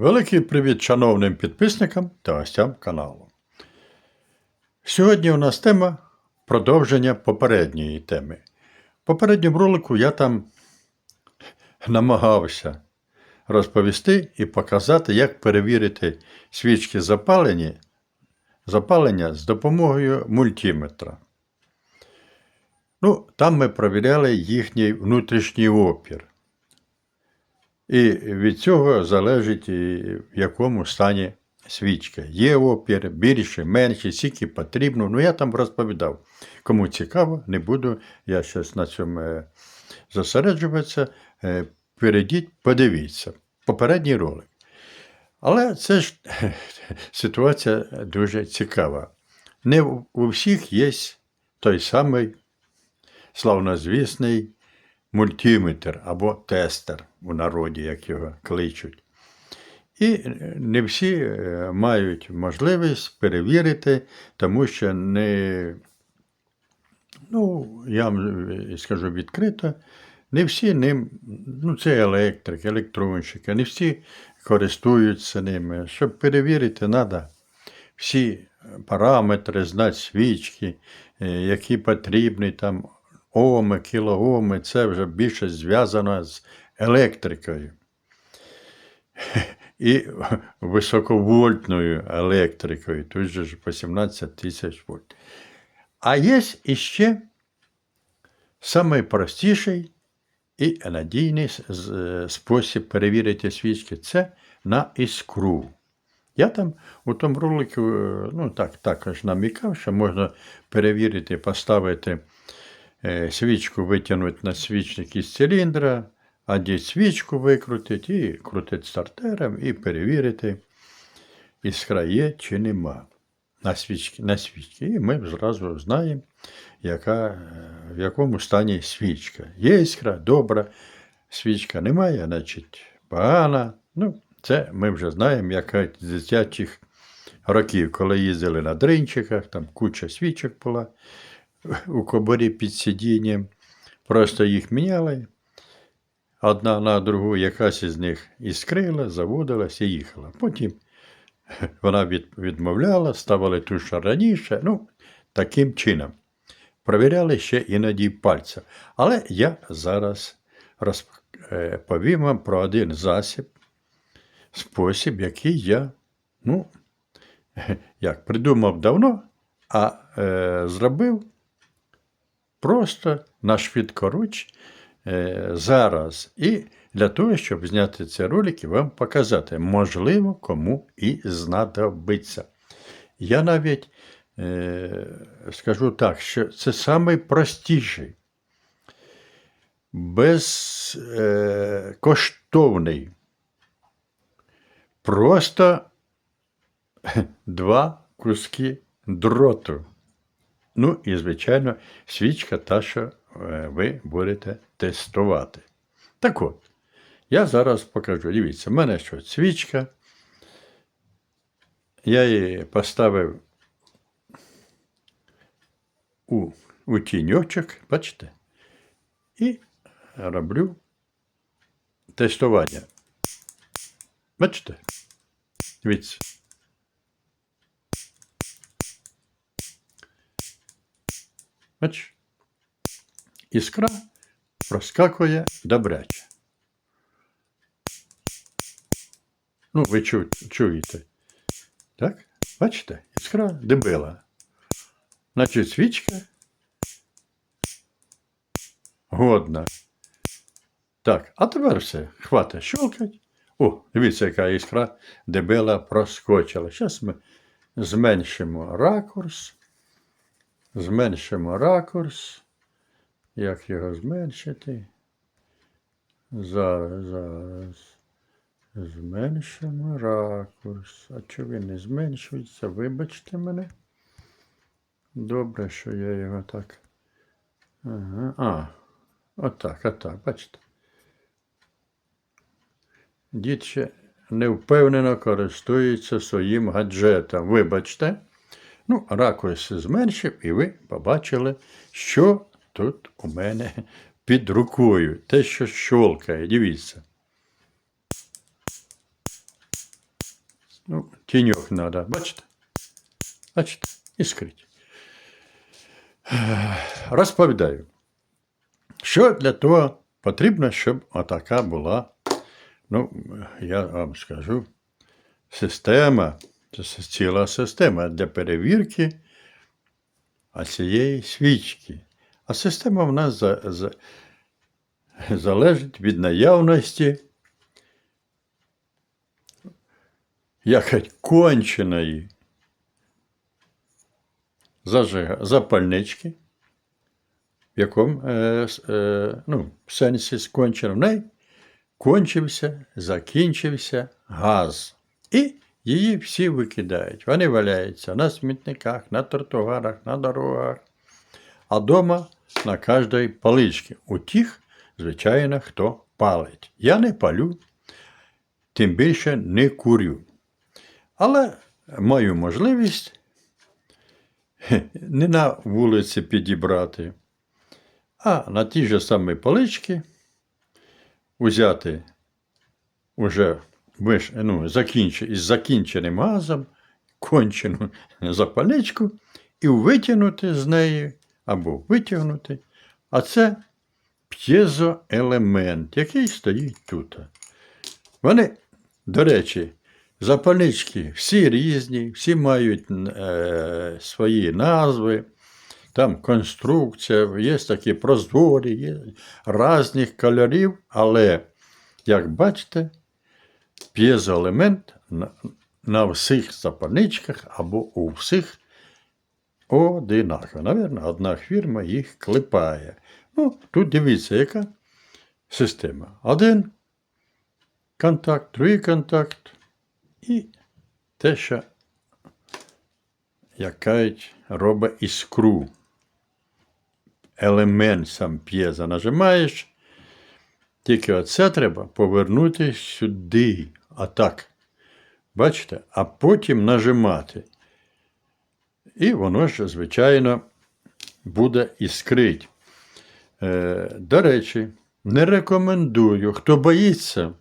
Великий привіт шановним підписникам та гостям каналу. Сьогодні у нас тема продовження попередньої теми. В попередньому ролику я там намагався розповісти і показати, як перевірити свічки запалені, запалення з допомогою мультиметра. Ну, там ми провіряли їхній внутрішній опір. І від цього залежить, в якому стані свічка. Є опір, більше, менше, скільки потрібно. Ну, я там розповідав. Кому цікаво, не буду я зараз на цьому е, зосереджуватися. Е, Перейдіть, подивіться. Попередній ролик. Але це ж ситуація дуже цікава. Не у всіх є той самий славнозвісний мультиметр або тестер у народі, як його кличуть. І не всі е, мають можливість перевірити, тому що не, ну, я вам е, скажу відкрито, не всі ним, ну це електрики, електронщики, не всі користуються ними. Щоб перевірити, треба всі параметри, знати свічки, е, які потрібні там оми, кілооми, це вже більше зв'язано з електрикою. І високовольтною електрикою, тут же по 17 тисяч вольт. А є іще найпростіший і надійний спосіб перевірити свічки це на іскру. Я там у тому ролику ну, так, також намікав, що можна перевірити, поставити е, свічку, витягнути на свічник із циліндра, одіть свічку викрутити і крутити стартером, і перевірити, іскра є чи нема на свічки. На свічки. І ми зразу знаємо, яка, в якому стані свічка. Є іскра, добра, свічка немає, значить погана. Ну, це ми вже знаємо, яка з дитячих років, коли їздили на дринчиках, там куча свічок була у коборі під сидінням. Просто їх міняли. Одна на другу, якась із них іскрила, заводилась і їхала. Потім вона відмовляла, ставили ту, що раніше. Ну, таким чином. Провіряли ще іноді пальцем. Але я зараз розповім вам про один засіб, спосіб, який я, ну, як придумав давно, а е, зробив просто на швидкоруч е, зараз. І для того, щоб зняти цей ролик і вам показати, можливо, кому і знадобиться. Я навіть е, скажу так, що це найпростіший, безкоштовний. Просто два куски дроту. Ну і, звичайно, свічка та, що е, ви будете тестувати. Так от, я зараз покажу. Дивіться, в мене що свічка. Я її поставив у, у тіньочок, бачите? І роблю тестування. Бачите? Дивіться. Бач? Іскра проскакує добряче. Ну, ви чу, чуєте. Так? Бачите? Іскра дебила. Значить, свічка годна. Так, а тепер все. Хватить щелкать. О, дивіться, яка іскра дебела проскочила. Зараз ми зменшимо ракурс. Зменшимо ракурс. Як його зменшити? Зараз, зараз. Зменшимо ракурс. А чого він не зменшується? Вибачте мене. Добре, що я його так. Ага. А, отак, отак, бачите. Дід ще невпевнено користується своїм гаджетом. Вибачте. Ну, ракурс зменшив, і ви побачили, що тут у мене під рукою. Те, що щолкає. Дивіться. Ну, тіньок треба, бачите? Бачите? Іскрить. Розповідаю. Що для того потрібно, щоб отака була, ну, я вам скажу, система, це ціла система для перевірки цієї свічки. А система в нас за, за, залежить від наявності якось конченої запальнички, в якому е, е, ну, сенсі скончено. В неї кончився, закінчився газ. І її всі викидають. Вони валяються на смітниках, на тротуарах, на дорогах, а вдома на кожній паличці. У тих, звичайно, хто палить. Я не палю, тим більше не курю. Але маю можливість не на вулиці підібрати, а на ті ж самі палички узяти уже виш, ну, закінч, із закінченим газом, кончену запальничку і витягнути з неї або витягнути. А це п'єзоелемент, який стоїть тут. Вони, до речі, запальнички всі різні, всі мають е, свої назви. Там конструкція, є такі прозорі, є різних кольорів, але, як бачите, п'єзоелемент на, на всіх запальничках або у всіх одинаково. Навірно, одна фірма їх клепає. Ну, тут дивіться, яка система. Один контакт, другий контакт і те, що як кажуть, робить іскру. Елемент сам п'єза нажимаєш. Тільки оце треба повернути сюди. А так. Бачите? А потім нажимати. І воно ж, звичайно, буде іскрить. Е, до речі, не рекомендую, хто боїться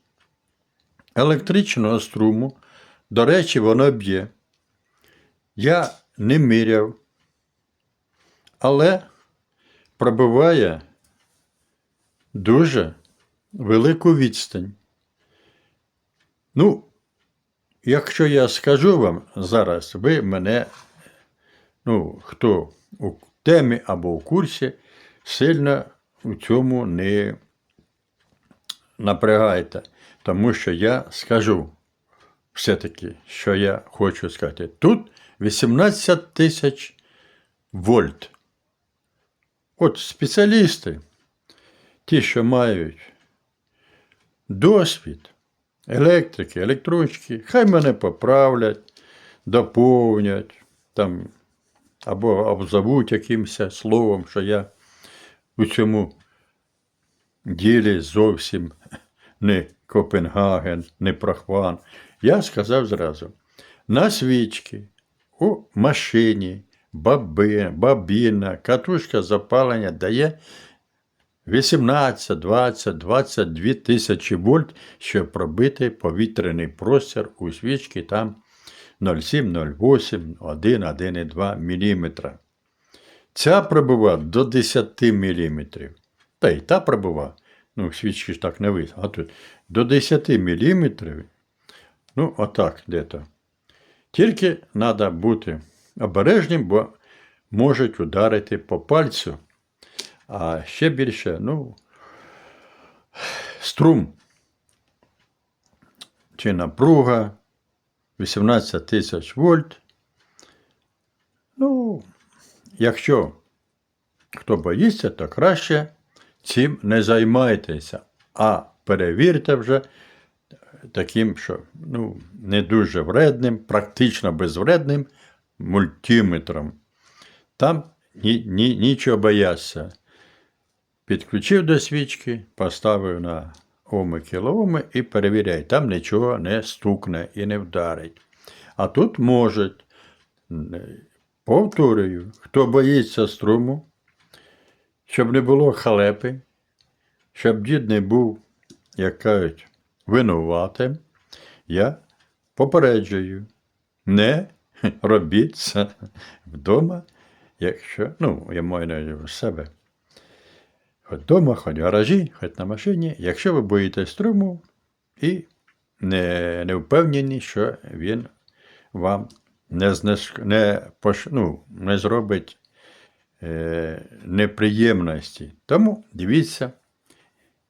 електричного струму, до речі, воно б'є. Я не міряв, але пробиває дуже велику відстань. Ну, якщо я скажу вам зараз, ви мене, ну, хто у темі або у курсі, сильно у цьому не напрягайте, тому що я скажу все-таки, що я хочу сказати. Тут 18 тисяч вольт. От спеціалісти, ті, що мають досвід, електрики, електронщики, хай мене поправлять, доповнять там, або обзовуть якимось словом, що я у цьому ділі зовсім не Копенгаген, не Прохван. Я сказав зразу: на свічки, у машині, бабіна, катушка запалення дає 18, 20, 22 тисячі вольт, щоб пробити повітряний простір у свічки там 0,7, 0,8, 1, 1,2 мм. Ця пробива до 10 мм. Та й та пробива. Ну, свічки ж так не вийде. А тут до 10 мм. Ну, отак де-то. Тільки треба бути обережним, бо можуть ударити по пальцю. А ще більше, ну, струм чи напруга 18 тисяч вольт. Ну, якщо хто боїться, то краще цим не займайтеся, а перевірте вже таким, що ну, не дуже вредним, практично безвредним мультиметром. Там ні, ні, нічого бояться. Підключив до свічки, поставив на оми кілооми і перевіряй, там нічого не стукне і не вдарить. А тут можуть, повторюю, хто боїться струму, щоб не було халепи, щоб дід не був, як кажуть, винуватим, я попереджую, не робіть це вдома, якщо, ну, я маю на увазі себе. Хоч вдома, хоч в гаражі, хоч на машині, якщо ви боїтесь струму і не, не впевнені, що він вам не, не, пош, ну, не зробить е, неприємності. Тому дивіться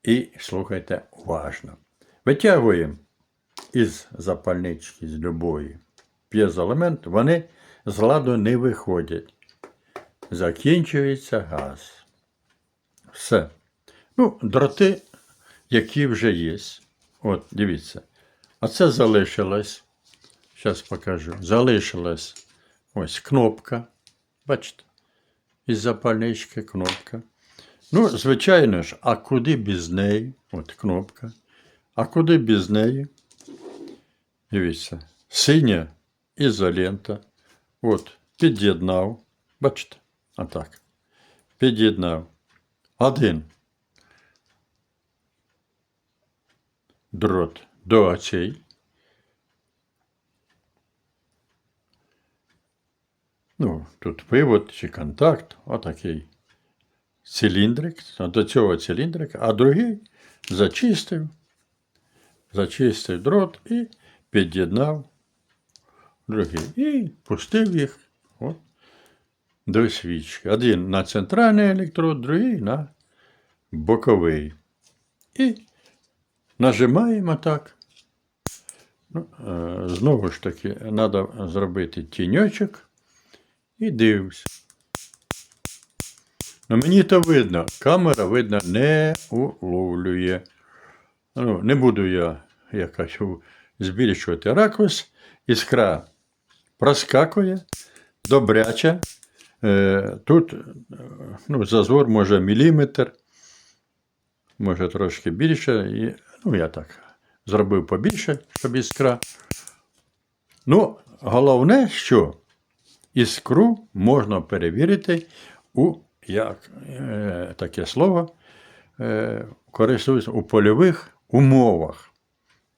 і слухайте уважно. Витягуємо із запальнички, з любої п'єзоелемент, вони з ладу не виходять. Закінчується газ. Все. Ну, дроти, які вже є. От, дивіться. А це залишилось. Зараз покажу. Залишилась ось кнопка. Бачите? Із запальнички кнопка. Ну, звичайно ж, а куди без неї? От кнопка. А куди без неї? Дивіться, синя ізолента. От, під'єднав. Бачите? Отак. Під'єднав. Один. Дрот до оцей. Ну, тут вивод чи контакт, отакий циліндрик, до цього циліндрика, а другий зачистив, зачистив дрот і під'єднав другий. І пустив їх от, до свічки. Один на центральний електрод, другий на боковий. І нажимаємо так. Ну, е, знову ж таки, треба зробити тіньочок і дивимося. Ну, мені то видно, камера, видно, не уловлює. Ну, не буду я якось збільшувати ракурс. Іскра проскакує, добряча. Е, тут е, ну, зазор може міліметр, може трошки більше. І, ну, я так зробив побільше, щоб іскра. Ну, головне, що іскру можна перевірити у як е, таке слово е, у польових умовах.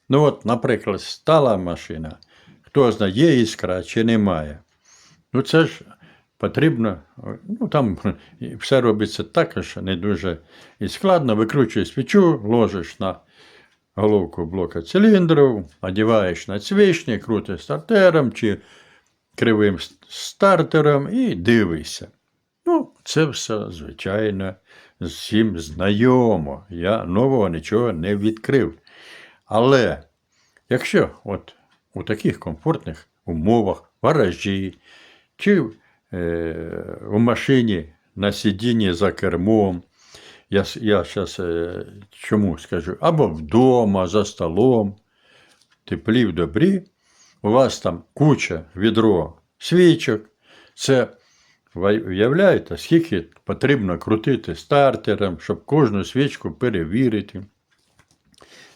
Ну, от, наприклад, стала машина, хто знає, є іскра чи немає. Ну, це ж потрібно, ну там все робиться також не дуже і складно. Викручуєш свічу, ложиш на головку блока циліндрів, одягаєш на цвічник, крутиш стартером чи кривим стартером і дивишся. Ну, це все, звичайно, всім знайомо. Я нового нічого не відкрив. Але якщо от у таких комфортних умовах, гаражі чи в машині на сидінні за кермом, я, я зараз е, чому скажу, або вдома, за столом, теплі в добрі, у вас там куча відро свічок, це ви уявляєте, скільки потрібно крутити стартером, щоб кожну свічку перевірити.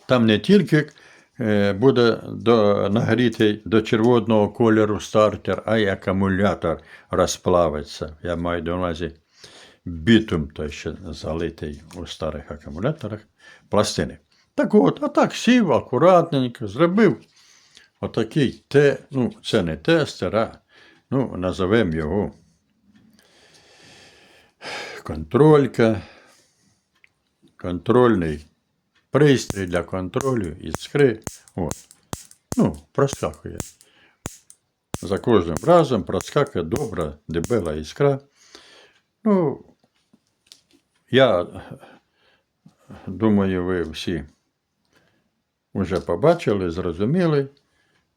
Там не тільки буде до, нагрітий до червоного кольору стартер, а й акумулятор розплавиться. Я маю на увазі бітум, той ще залитий у старих акумуляторах пластини. Так от, а так сів акуратненько, зробив отакий те, ну, це не тестер, а ну, назовемо його контролька, контрольний пристрій для контролю іскри. От. Ну, проскакує. За кожним разом проскакує добра дебела іскра. Ну, я думаю, ви всі вже побачили, зрозуміли,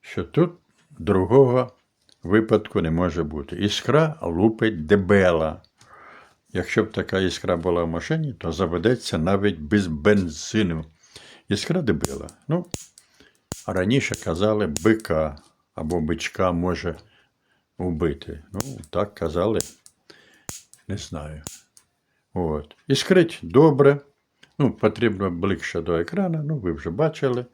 що тут другого випадку не може бути. Іскра лупить дебела. Якщо б така іскра була в машині, то заведеться навіть без бензину. Іскра дебила. Ну, раніше казали, бика або бичка може вбити. Ну, так казали, не знаю. От. Іскрить добре. Ну, потрібно ближче до екрану, ну, ви вже бачили.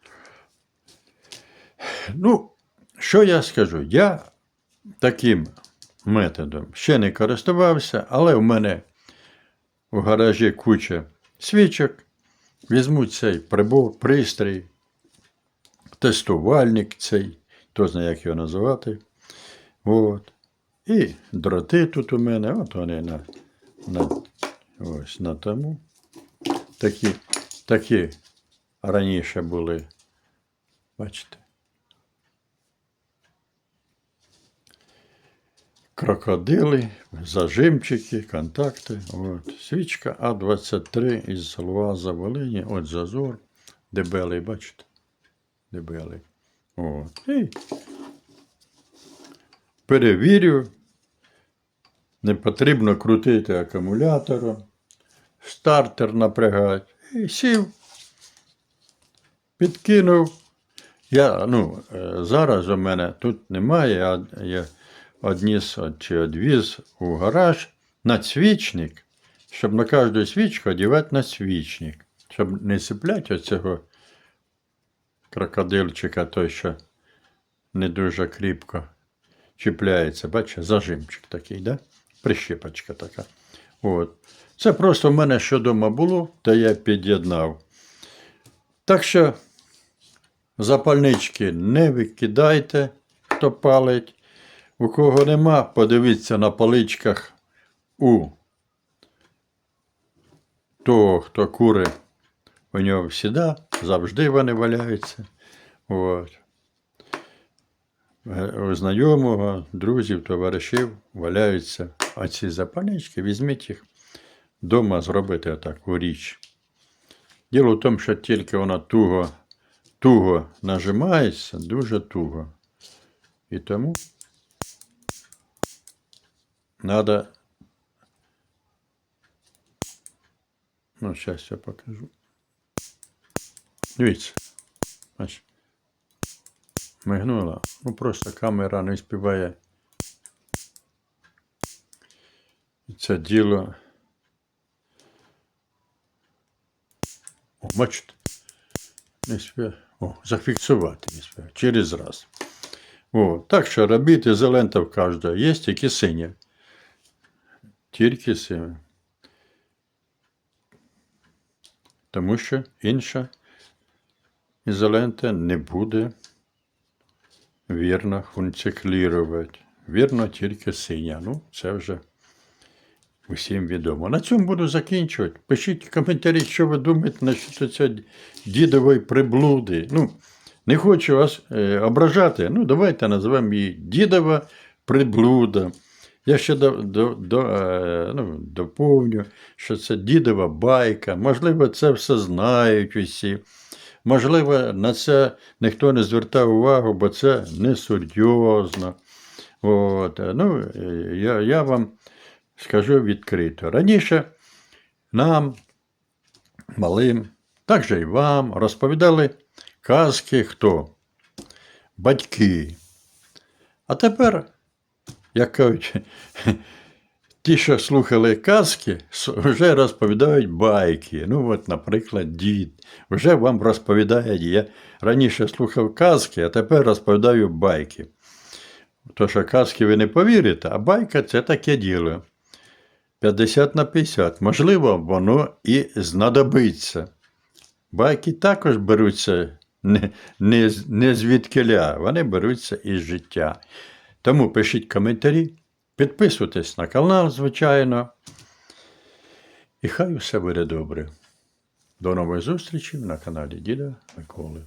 Ну, що я скажу? Я таким методом ще не користувався, але в мене у гаражі куча свічок. Візьму цей прибор, пристрій, тестувальник цей хто знає, як його називати. От. І дроти тут у мене, от вони на, на, ось на тому. Такі, такі раніше були. Бачите. Крокодили, зажимчики, контакти. От. Свічка А23 із Луаза Волині, от зазор, дебелий, бачите? Дебелий. От. І перевірю. Не потрібно крутити акумулятором, стартер напрягати. І сів, підкинув. Я, ну, е, зараз у мене тут немає, а я одніс чи одвіз у гараж на свічник, щоб на кожну свічку одягати на свічник, щоб не сипляти оцього крокодильчика, той, що не дуже кріпко чіпляється. Бачите, зажимчик такий, да? прищепочка така. От. Це просто в мене що вдома було, то я під'єднав. Так що запальнички не викидайте, хто палить. У кого нема, подивіться на поличках у того, хто кури, у нього всіда, завжди вони валяються. От. Е, У знайомого, друзів, товаришів валяються оці запальнички, візьміть їх вдома зробити таку річ. Діло в тому, що тільки вона туго, туго нажимається, дуже туго. І тому треба. Ну, зараз я покажу. Дивіться. Бачите. Мигнула. Ну просто камера не співає. Це діло. О, бачите. Не співає. О, зафіксувати не співає. Через раз. О, так що робіть ізолента в кожного. Є тільки синя. Тільки синя. Тому що інша ізолента не буде вірно функціклірувати. Вірно тільки синя. Ну, це вже усім відомо. На цьому буду закінчувати. Пишіть коментарі, що ви думаєте насчет цієї дідової приблуди. Ну, не хочу вас е, ображати. Ну, давайте назвемо її дідова приблуда. Я ще до, до, до, е, ну, доповню, що це дідова байка. Можливо, це все знають усі. Можливо, на це ніхто не звертав увагу, бо це несерйозно. От. Ну, е, я, я вам скажу відкрито. Раніше нам, малим, так же і вам, розповідали казки хто? Батьки. А тепер, як кажуть, ті, що слухали казки, вже розповідають байки. Ну, от, наприклад, дід. Вже вам розповідає. Я раніше слухав казки, а тепер розповідаю байки. То, що казки ви не повірите, а байка це таке діло. 50 на 50. Можливо, воно і знадобиться. Байки також беруться не, не, не звідкиля, вони беруться із життя. Тому пишіть коментарі, підписуйтесь на канал, звичайно. І хай усе буде добре. До нової зустрічі на каналі Діда Миколи.